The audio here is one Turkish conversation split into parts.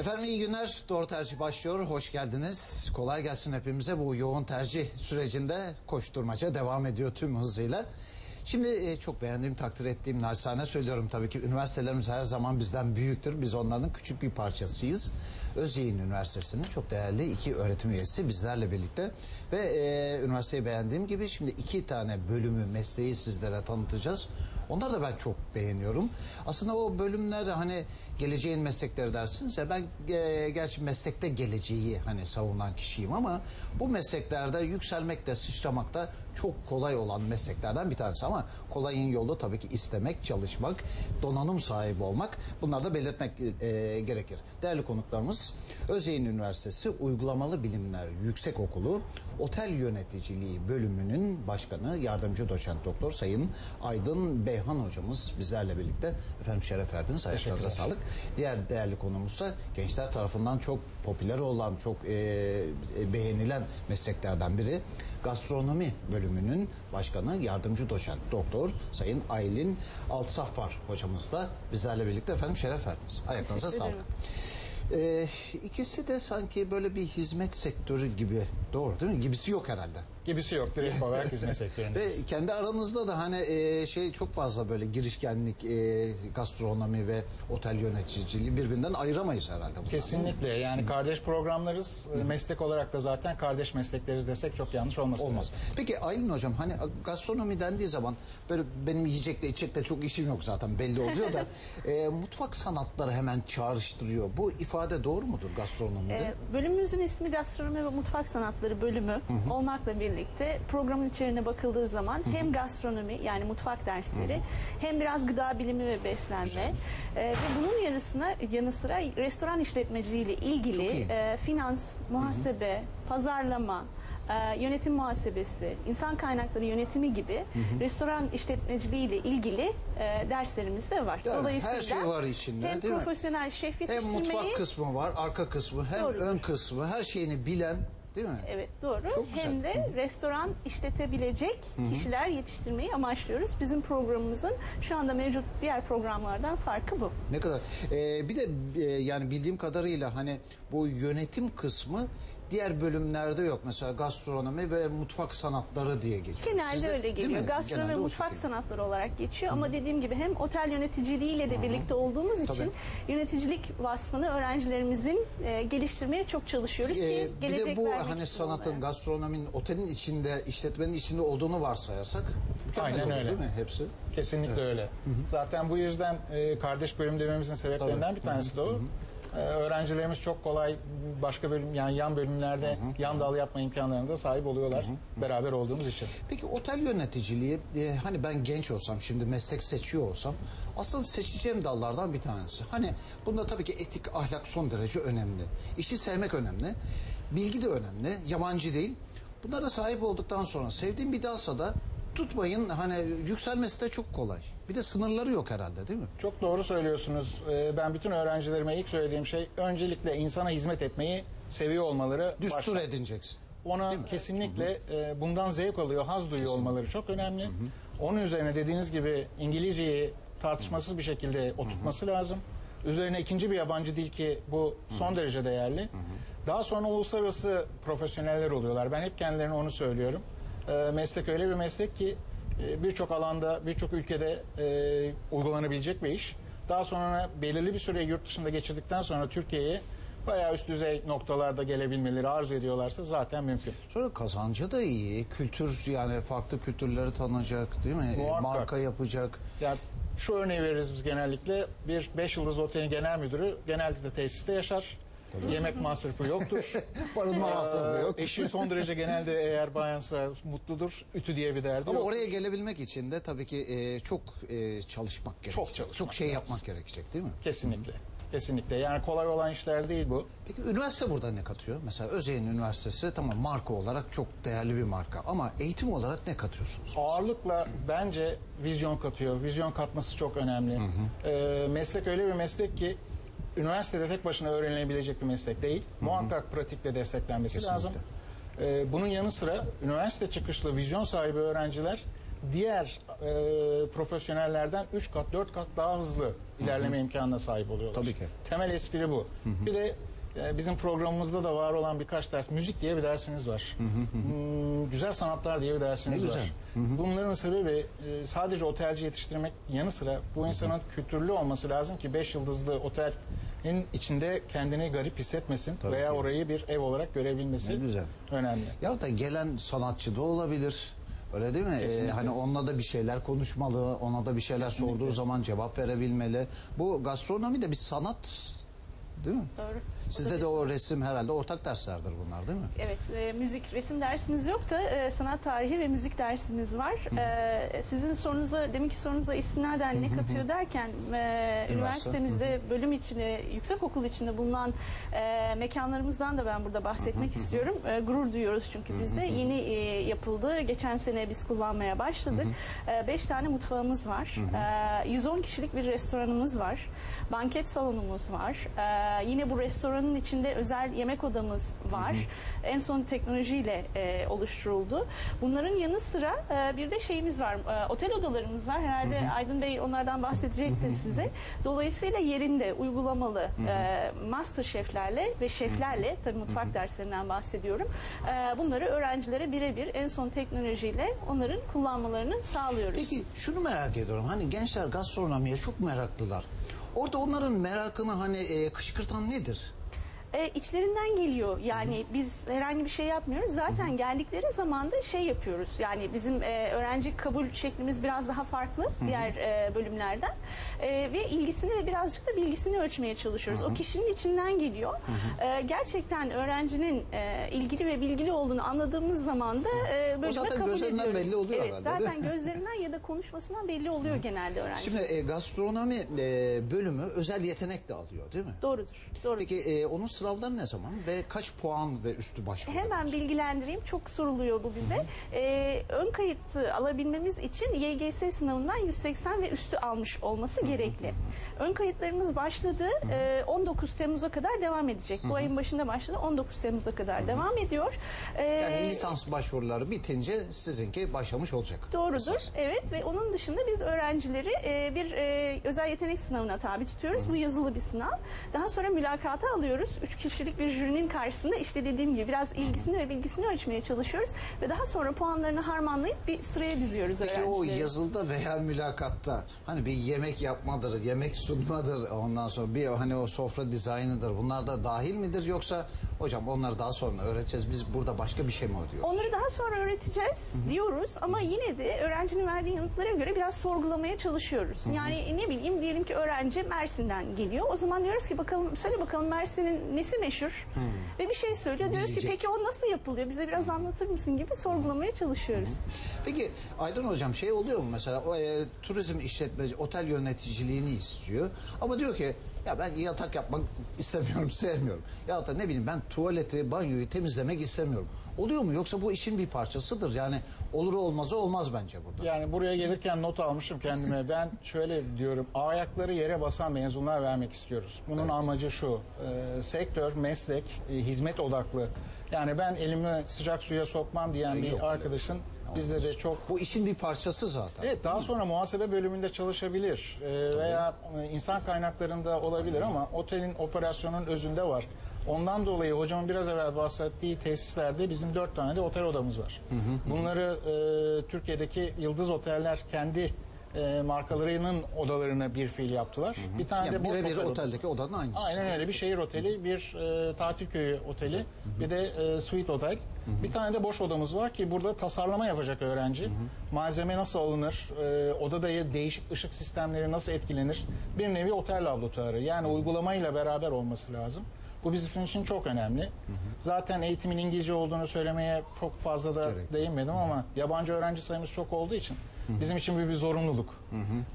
Efendim iyi günler. Doğru tercih başlıyor. Hoş geldiniz. Kolay gelsin hepimize. Bu yoğun tercih sürecinde koşturmaca devam ediyor tüm hızıyla. Şimdi e, çok beğendiğim, takdir ettiğim, naçizane söylüyorum tabii ki üniversitelerimiz her zaman bizden büyüktür. Biz onların küçük bir parçasıyız. Özyeğin Üniversitesi'nin çok değerli iki öğretim üyesi bizlerle birlikte. Ve e, üniversiteyi beğendiğim gibi şimdi iki tane bölümü, mesleği sizlere tanıtacağız. Onları da ben çok beğeniyorum. Aslında o bölümler hani geleceğin meslekleri dersiniz ya ben e, gerçi meslekte geleceği hani savunan kişiyim ama bu mesleklerde yükselmekte sıçramakta çok kolay olan mesleklerden bir tanesi ama kolayın yolu tabii ki istemek, çalışmak, donanım sahibi olmak bunları da belirtmek e, gerekir. Değerli konuklarımız Özyeğin Üniversitesi Uygulamalı Bilimler Yüksek Okulu Otel Yöneticiliği bölümünün başkanı yardımcı doçent doktor Sayın Aydın Beyhan hocamız bizlerle birlikte efendim şeref verdiniz. Ayaklarınıza sağlık. Diğer değerli konumuzsa gençler tarafından çok popüler olan, çok e, beğenilen mesleklerden biri gastronomi bölümünün başkanı yardımcı doçent doktor Sayın Aylin Altsafar hocamız da bizlerle birlikte efendim şeref verdiniz. Ayaklarınıza sağlık. Ee, ikisi de sanki böyle bir hizmet sektörü gibi doğru değil mi? Gibisi yok herhalde. Gibisi yok direkt olarak hizmet sektöründe. Ve kendi aranızda da hani e, şey çok fazla böyle girişkenlik, e, gastronomi ve otel yöneticiliği birbirinden ayıramayız herhalde. bunlar. Kesinlikle yani kardeş programlarız. Meslek olarak da zaten kardeş meslekleriz desek çok yanlış olmasın. Olmaz. Peki Aylin hocam hani gastronomi dendiği zaman böyle benim yiyecekle içecekle çok işim yok zaten belli oluyor da e, mutfak sanatları hemen çağrıştırıyor. Bu ifade doğru mudur gastronomide? Ee, bölümümüzün ismi Gastronomi ve Mutfak Sanatları bölümü olmakla birlikte programın içeriğine bakıldığı zaman hem gastronomi yani mutfak dersleri hem biraz gıda bilimi ve beslenme e, ve bunun yanısına yanı sıra restoran işletmeciliği ile ilgili e, finans, muhasebe, pazarlama, e, yönetim muhasebesi, insan kaynakları yönetimi gibi restoran işletmeciliği ile ilgili e, derslerimiz de var. Yani her şey var içinde, hem değil mi? profesyonel şef hem yetiştirmeyi mutfak kısmı var, arka kısmı, hem Doğrudur. ön kısmı, her şeyini bilen değil mi? Evet doğru. Çok güzel. Hem de restoran işletebilecek kişiler yetiştirmeyi amaçlıyoruz. Bizim programımızın şu anda mevcut diğer programlardan farkı bu. Ne kadar. Ee, bir de e, yani bildiğim kadarıyla hani bu yönetim kısmı diğer bölümlerde yok. Mesela gastronomi ve mutfak sanatları diye geçiyor. Genelde Sizde, öyle geliyor. mi? Gastronomi Genelde ve mutfak sanatları olarak geçiyor ama dediğim gibi hem otel yöneticiliğiyle de birlikte olduğumuz Tabii. için yöneticilik vasfını öğrencilerimizin e, geliştirmeye çok çalışıyoruz Ee, ki bir gelecek de bu hani sanatın, onlara. gastronominin, otelin içinde, işletmenin içinde olduğunu varsayarsak Aynen olur öyle. değil mi hepsi? Kesinlikle öyle. Zaten bu yüzden e, kardeş bölüm dememizin sebeplerinden Tabii. bir tanesi de o. E, öğrencilerimiz çok kolay başka bölüm yani yan bölümlerde yan dal yapma imkanlarına da sahip oluyorlar beraber olduğumuz için. Peki otel yöneticiliği e, hani ben genç olsam şimdi meslek seçiyor olsam aslında seçeceğim dallardan bir tanesi. Hani bunda tabii ki etik ahlak son derece önemli. İşi sevmek önemli. Bilgi de önemli. Yabancı değil. Bunlara sahip olduktan sonra sevdiğim bir dalsa da tutmayın hani yükselmesi de çok kolay. Bir de sınırları yok herhalde değil mi? Çok doğru söylüyorsunuz. E, ben bütün öğrencilerime ilk söylediğim şey öncelikle insana hizmet etmeyi seviyor olmaları. Düstur başta. edineceksin. Ona kesinlikle e, bundan zevk alıyor, haz duyuyor olmaları çok önemli. Onun üzerine dediğiniz gibi İngilizceyi tartışmasız bir şekilde oturtması lazım. Üzerine ikinci bir yabancı dil ki bu son derece değerli. Daha sonra uluslararası profesyoneller oluyorlar. Ben hep kendilerine onu söylüyorum. E, meslek öyle bir meslek ki birçok alanda, birçok ülkede e, uygulanabilecek bir iş. Daha sonra belirli bir süre yurt dışında geçirdikten sonra Türkiye'ye bayağı üst düzey noktalarda gelebilmeleri arzu ediyorlarsa zaten mümkün. Sonra kazancı da iyi. Kültür yani farklı kültürleri tanıyacak değil mi? E, Muhakkak. Marka yapacak. Yani şu örneği veririz biz genellikle. Bir 5 yıldız otelin genel müdürü genellikle tesiste yaşar. Yemek masrafı yoktur. Barınma masrafı yok. Eşi son derece genelde eğer bayansa mutludur. Ütü diye bir derdi Ama yok. oraya gelebilmek için de tabii ki e, çok e, çalışmak gerekecek. Çok, çalışmak şey lazım. yapmak gerekecek değil mi? Kesinlikle. Kesinlikle. Yani kolay olan işler değil bu. Peki üniversite burada ne katıyor? Mesela Özyeğin Üniversitesi tamam marka olarak çok değerli bir marka ama eğitim olarak ne katıyorsunuz? Ağırlıkla bence vizyon katıyor. Vizyon katması çok önemli. Ee, meslek öyle bir meslek ki üniversitede tek başına öğrenilebilecek bir meslek değil. Muhakkak pratikle desteklenmesi Kesinlikle. lazım. Ee, bunun yanı sıra üniversite çıkışlı vizyon sahibi öğrenciler diğer e, profesyonellerden 3 kat 4 kat daha hızlı ilerleme imkanına sahip oluyorlar. Tabii ki. Temel espri bu. Bir de e, bizim programımızda da var olan birkaç ders. Müzik diye bir dersiniz var. Hmm, güzel sanatlar diye bir dersiniz Ne güzel. var. Bunların sebebi e, sadece otelci yetiştirmek yanı sıra bu insanın kültürlü olması lazım ki 5 yıldızlı otelin içinde kendini garip hissetmesin Tabii veya ki. orayı bir ev olarak görebilmesi Ne güzel. önemli. Ya da gelen sanatçı da olabilir. Öyle değil mi? Ee, Kesinlikle. hani onunla da bir şeyler konuşmalı, ona da bir şeyler Kesinlikle. sorduğu zaman cevap verebilmeli. Bu gastronomi de bir sanat değil mi? Doğru. Sizde de bir o resim herhalde ortak derslerdir bunlar değil mi? Evet, e, müzik, resim dersimiz yok da e, sanat tarihi ve müzik dersimiz var. E, sizin sorunuza, deminki sorunuza istinaden ne katıyor derken, e, üniversitemizde bölüm içinde, yüksek okul içinde bulunan e, mekanlarımızdan da ben burada bahsetmek istiyorum. E, gurur duyuyoruz çünkü biz de. Yeni e, yapıldı. Geçen sene biz kullanmaya başladık. E, beş tane mutfağımız var. E, 110 kişilik bir restoranımız var. Banket salonumuz var. E, yine bu restoranın içinde özel yemek odamız var. En son teknolojiyle e, oluşturuldu. Bunların yanı sıra e, bir de şeyimiz var. E, otel odalarımız var. Herhalde Aydın Bey onlardan bahsedecektir size. Dolayısıyla yerinde uygulamalı e, master şeflerle ve şeflerle tabii mutfak derslerinden bahsediyorum. E, bunları öğrencilere birebir en son teknolojiyle onların kullanmalarını sağlıyoruz. Peki şunu merak ediyorum. Hani gençler gastronomiye çok meraklılar. Orada onların merakını hani e, kışkırtan nedir? E, içlerinden geliyor. Yani biz herhangi bir şey yapmıyoruz. Zaten geldikleri zaman da şey yapıyoruz. Yani bizim e, öğrenci kabul şeklimiz biraz daha farklı diğer e, bölümlerden. E, ve ilgisini ve birazcık da bilgisini ölçmeye çalışıyoruz. O kişinin içinden geliyor. E, gerçekten öğrencinin e, ilgili ve bilgili olduğunu anladığımız zaman da e, bölüme zaten kabul gözlerinden ediyoruz. belli oluyor evet, herhalde, değil Zaten gözlerinden ya da konuşmasından belli oluyor genelde öğrenci. Şimdi e, gastronomi e, bölümü özel yetenek de alıyor değil mi? Doğrudur. Doğrudur. Peki e, onun sınavları ne zaman ve kaç puan ve üstü başvuru? Hemen bilgilendireyim. Çok soruluyor bu bize. Ee, ön kayıt alabilmemiz için YGS sınavından 180 ve üstü almış olması gerekli. Ön kayıtlarımız başladı. Ee, 19 Temmuz'a kadar devam edecek. Bu ayın başında başladı. 19 Temmuz'a kadar devam ediyor. Ee, Yani lisans başvuruları bitince sizinki başlamış olacak. Doğrudur. Evet ve onun dışında biz öğrencileri e, bir e, özel yetenek sınavına tabi tutuyoruz. Bu yazılı bir sınav. Daha sonra mülakata alıyoruz. Üç kişilik bir jürinin karşısında işte dediğim gibi biraz ilgisini ve bilgisini ölçmeye çalışıyoruz. Ve daha sonra puanlarını harmanlayıp bir sıraya diziyoruz Peki o öğrencileri. yazılda veya mülakatta hani bir yemek yapmadır, yemek sunmadır ondan sonra bir hani o sofra dizaynıdır bunlar da dahil midir yoksa hocam onları daha sonra öğreteceğiz biz burada başka bir şey mi diyoruz? Onları daha sonra öğreteceğiz diyoruz ama yine de öğrencinin verdiği yanıtlara göre biraz sorgulamaya çalışıyoruz. Yani ne bileyim diyelim ki öğrenci Mersin'den geliyor. O zaman diyoruz ki bakalım söyle bakalım Mersin'in nesi meşhur? Ve bir şey söylüyor. Diyoruz ki Bilecek. peki o nasıl yapılıyor? Bize biraz anlatır mısın gibi sorgulamaya çalışıyoruz. Peki Aydın hocam şey oluyor mu mesela o e, turizm işletmeci otel yöneticiliğini istiyor ama diyor ki ya ben yatak yapmak istemiyorum sevmiyorum ya da ne bileyim ben tuvaleti banyoyu temizlemek istemiyorum. Oluyor mu yoksa bu işin bir parçasıdır yani olur olmazı olmaz bence burada. Yani buraya gelirken not almışım kendime. Ben şöyle diyorum. Ayakları yere basan mezunlar vermek istiyoruz. Bunun amacı şu. e, sektör, meslek, e, hizmet odaklı. Yani ben elimi sıcak suya sokmam diyen Yok, bir öyle. arkadaşın bizde de çok Bu işin bir parçası zaten. Evet daha sonra muhasebe bölümünde çalışabilir Ee, veya e, insan kaynaklarında olabilir ama otelin operasyonun özünde var. Ondan dolayı hocamın biraz evvel bahsettiği tesislerde bizim dört tane de otel odamız var. Bunları e, Türkiye'deki yıldız oteller kendi e, markalarının odalarına bir fiil yaptılar. Bir tane Yani de boş birebir otel odası. oteldeki odanın aynısı. Aynen öyle bir şehir oteli, bir e, tatil köyü oteli, bir de e, suite otel. Bir tane de boş odamız var ki burada tasarlama yapacak öğrenci. Malzeme nasıl alınır, e, odada değişik ışık sistemleri nasıl etkilenir? Bir nevi otel laboratuvarı. Yani uygulamayla beraber olması lazım. Bu bizim için çok önemli. Zaten eğitimin İngilizce olduğunu söylemeye çok fazla da Gerek. değinmedim ama yabancı öğrenci sayımız çok olduğu için bizim için bir, bir zorunluluk.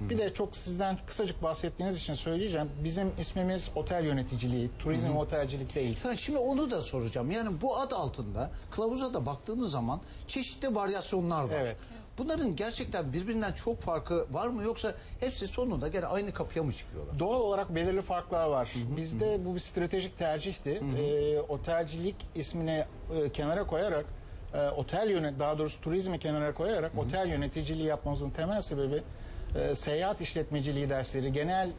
Bir de çok sizden kısacık bahsettiğiniz için söyleyeceğim. Bizim ismimiz otel yöneticiliği, turizm ve otelcilik değil. Ha, şimdi onu da soracağım. Yani bu ad altında kılavuza da baktığınız zaman çeşitli varyasyonlar var. Evet. Bunların gerçekten birbirinden çok farkı var mı yoksa hepsi sonunda gene aynı kapıya mı çıkıyorlar? Doğal olarak belirli farklar var. Bizde bu bir stratejik tercihti. Ee, otelcilik ismini e, kenara koyarak e, otel yönet daha doğrusu turizmi kenara koyarak otel yöneticiliği yapmamızın temel sebebi e, seyahat işletmeciliği dersleri, genel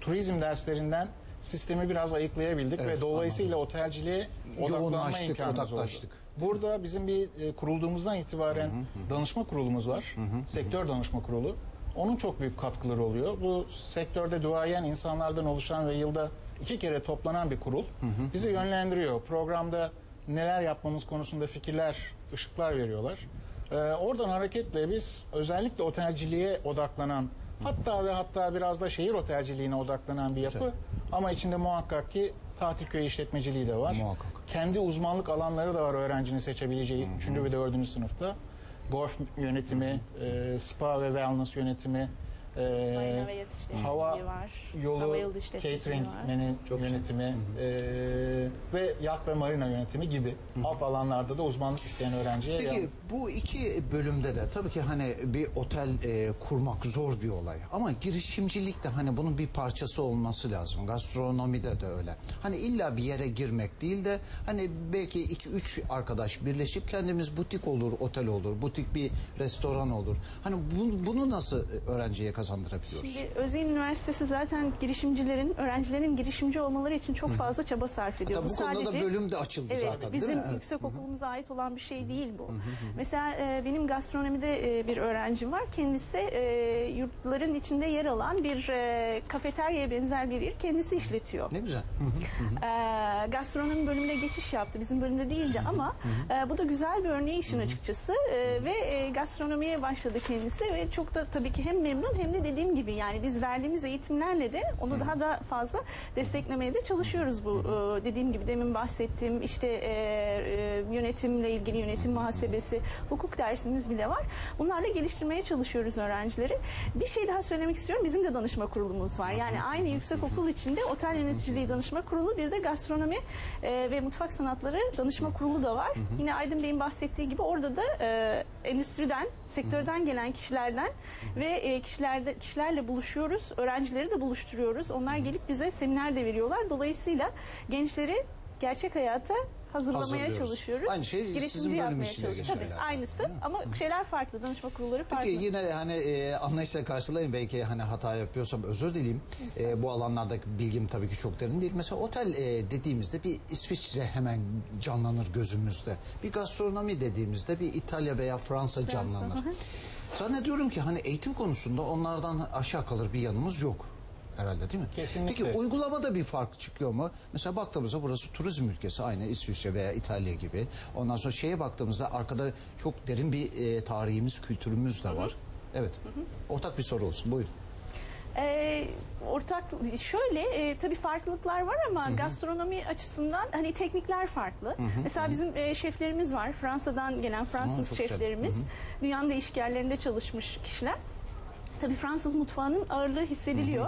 turizm derslerinden sistemi biraz ayıklayabildik Evet, ve dolayısıyla otelciliğe odaklanma imkanımız odaklaştık. oldu. Burada bizim bir e, kurulduğumuzdan itibaren danışma kurulumuz var. Sektör danışma kurulu. Onun çok büyük katkıları oluyor. Bu sektörde duayen insanlardan oluşan ve yılda iki kere toplanan bir kurul. Bizi yönlendiriyor. Programda neler yapmamız konusunda fikirler, ışıklar veriyorlar. Ee, oradan hareketle biz özellikle otelciliğe odaklanan hatta ve hatta biraz da şehir otelciliğine odaklanan bir yapı Güzel. ama içinde muhakkak ki tatil köyü işletmeciliği de var. Muhakkak. Kendi uzmanlık alanları da var öğrencinin seçebileceği 3. ve 4. sınıfta. Golf yönetimi, e, spa ve wellness yönetimi, Marina ve yat işletmeciliği hava var. yolu, Hava yolu işletmeciliği catering var. Çok yönetimi e, ve yat ve marina yönetimi gibi alt alanlarda da uzmanlık isteyen öğrenciye Peki yardım- bu iki bölümde de tabii ki hani bir otel e, kurmak zor bir olay. Ama girişimcilik de hani bunun bir parçası olması lazım. Gastronomide de öyle. Hani illa bir yere girmek değil de hani belki iki üç arkadaş birleşip kendimiz butik olur, otel olur, butik bir restoran olur. Hani bu- bunu nasıl öğrenciye kazandırabiliyoruz? Şimdi Özyeğin Üniversitesi zaten girişimcilerin, öğrencilerin girişimci olmaları için çok fazla çaba sarf ediyor. Hatta bu konuda da bölüm de açıldı evet, zaten, değil bizim mi? Evet. yüksek okulumuza ait olan bir şey değil bu. Mesela e, benim gastronomide e, bir öğrencim var. Kendisi e, yurtların içinde yer alan bir e, kafeteryaya benzer bir yer kendisi işletiyor. Ne güzel. Hı hı. Ee, gastronomi bölümüne geçiş yaptı. Bizim bölümde değildi ama e, bu da güzel bir örneği işin açıkçası. E, ve e, gastronomiye başladı kendisi ve çok da tabii ki hem memnun hem de dediğim gibi yani biz verdiğimiz eğitimlerle de onu daha da fazla desteklemeye de çalışıyoruz bu e, dediğim gibi demin bahsettiğim işte e, e, yönetimle ilgili yönetim muhasebesi, hukuk dersimiz bile var. Bunlarla geliştirmeye çalışıyoruz öğrencileri. Bir şey daha söylemek istiyorum. Bizim de danışma kurulumuz var. Yani aynı yüksek okul içinde otel yöneticiliği danışma kurulu bir de gastronomi ve mutfak sanatları danışma kurulu da var. Yine Aydın Bey'in bahsettiği gibi orada da e, endüstriden, sektörden gelen kişilerden ve e, kişilerde kişilerle buluşuyoruz. Öğrencileri de buluşturuyoruz. Onlar gelip bize seminer de veriyorlar. Dolayısıyla gençleri gerçek hayata hazırlamaya çalışıyoruz. Aynı şey sizin Girişimci bölüm yapmaya işine geçiyor Tabii yani. aynısı ama şeyler farklı. Danışma kurulları farklı. Peki yine hani e, anlayışla karşılayın belki hani hata yapıyorsam özür dileyim. E, bu alanlardaki bilgim tabii ki çok derin değil. Mesela otel e, dediğimizde bir İsviçre hemen canlanır gözümüzde. Bir gastronomi dediğimizde bir İtalya veya Fransa canlanır. Hı hı. Zannediyorum ki hani eğitim konusunda onlardan aşağı kalır bir yanımız yok. Herhalde değil mi? Kesinlikle. Peki uygulamada bir fark çıkıyor mu? Mesela baktığımızda burası turizm ülkesi aynı İsviçre veya İtalya gibi. Ondan sonra şeye baktığımızda arkada çok derin bir e, tarihimiz, kültürümüz de var. Evet. Ortak bir soru olsun. Buyurun. Ee, ortak şöyle e, tabii farklılıklar var ama gastronomi açısından hani teknikler farklı. Mesela bizim e, şeflerimiz var. Fransa'dan gelen Aa, Fransız çok güzel. şeflerimiz. Dünyanın değişik yerlerinde çalışmış kişiler. Tabii Fransız mutfağının ağırlığı hissediliyor.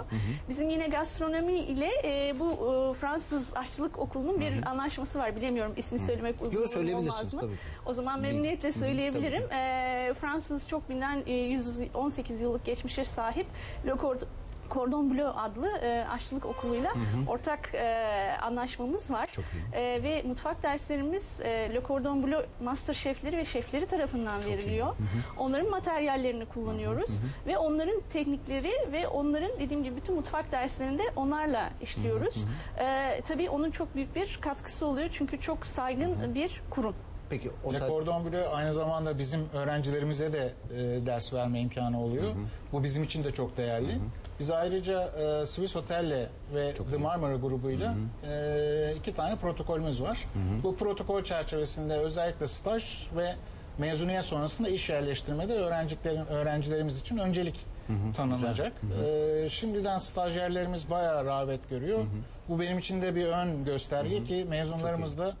Bizim yine gastronomi ile e, bu e, Fransız aşçılık okulunun bir anlaşması var. Bilemiyorum ismi söylemek uygun Yo, olmaz mı? tabii. O zaman memnuniyetle Hı hı, söyleyebilirim. E, Fransız çok bilinen e, 118 yıllık geçmişe sahip Le Cordon- Cordon Bleu adlı e, aşçılık okuluyla ortak e, anlaşmamız var. Çok iyi. E, ve mutfak derslerimiz e, Le Cordon Bleu master şefleri ve şefleri tarafından veriliyor. Onların materyallerini kullanıyoruz ve onların teknikleri ve onların dediğim gibi bütün mutfak derslerinde onlarla işliyoruz. E, tabii onun çok büyük bir katkısı oluyor çünkü çok saygın bir kurum. Peki Le otel... Cordon Bleu aynı zamanda bizim öğrencilerimize de e, ders verme imkanı oluyor. Bu bizim için de çok değerli. Biz ayrıca e, Swiss Hotel'le ve The Marmara grubuyla e, iki tane protokolümüz var. Bu protokol çerçevesinde özellikle staj ve mezuniyet sonrasında iş yerleştirmede öğrencilerin öğrencilerimiz için öncelik tanınacak. E, şimdiden stajyerlerimiz bayağı rağbet görüyor. Bu benim için de bir ön gösterge ki mezunlarımız da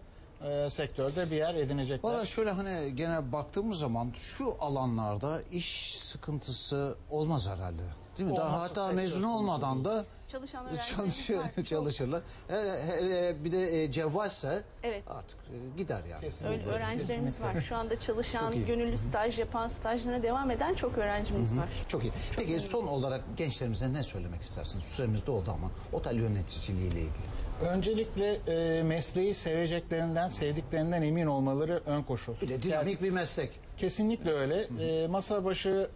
e, sektörde bir yer edinecekler. Valla şöyle hani gene baktığımız zaman şu alanlarda iş sıkıntısı olmaz herhalde. Değil mi? Daha hatta mezun olmadan da Çalışan öğrencilerimiz çalışıyor. Çok. çalışırlar. Hele, hele bir de e, cevvalse Evet. artık e, gider yani. Kesinlikle. Öyle öğrencilerimiz Kesinlikle. var. Şu anda çalışan, Çok gönüllü staj yapan, stajlarına devam eden çok öğrencimiz var. Çok iyi. Peki son olarak gençlerimize ne söylemek istersiniz? Süremiz doldu ama otel yöneticiliği ile ilgili. Öncelikle e, mesleği seveceklerinden, sevdiklerinden emin olmaları ön koşul. Bir de dinamik bir meslek. Kesinlikle öyle. E, masa başı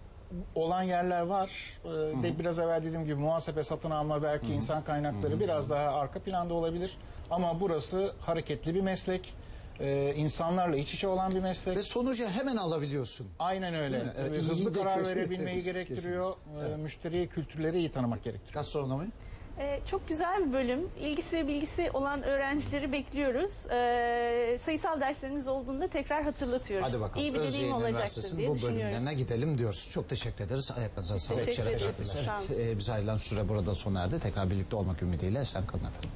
olan yerler var. E, de biraz evvel dediğim gibi muhasebe, satın alma, belki insan kaynakları biraz daha arka planda olabilir. Ama burası hareketli bir meslek. E, insanlarla iç içe olan bir meslek. Ve sonucu hemen alabiliyorsun. Aynen öyle. mi? Evet, iyi hızlı karar verebilmeyi gerektiriyor. E, müşteriye kültürleri iyi tanımak gerektiriyor. Gastronomi. Ee, çok güzel bir bölüm. İlgisi ve bilgisi olan öğrencileri bekliyoruz. Ee, sayısal derslerimiz olduğunda tekrar hatırlatıyoruz. Hadi bakalım. İyi bir deneyim Özyeğin olacaktır Üniversitesi'nin diye bu düşünüyoruz. bölümlerine gidelim diyoruz. Çok teşekkür ederiz. Ayaklarınıza sağlık. teşekkür şeref ederiz. verdiniz. Sağ Evet, e, bize ayrılan süre burada sona erdi. Tekrar birlikte olmak ümidiyle. Sen kalın efendim.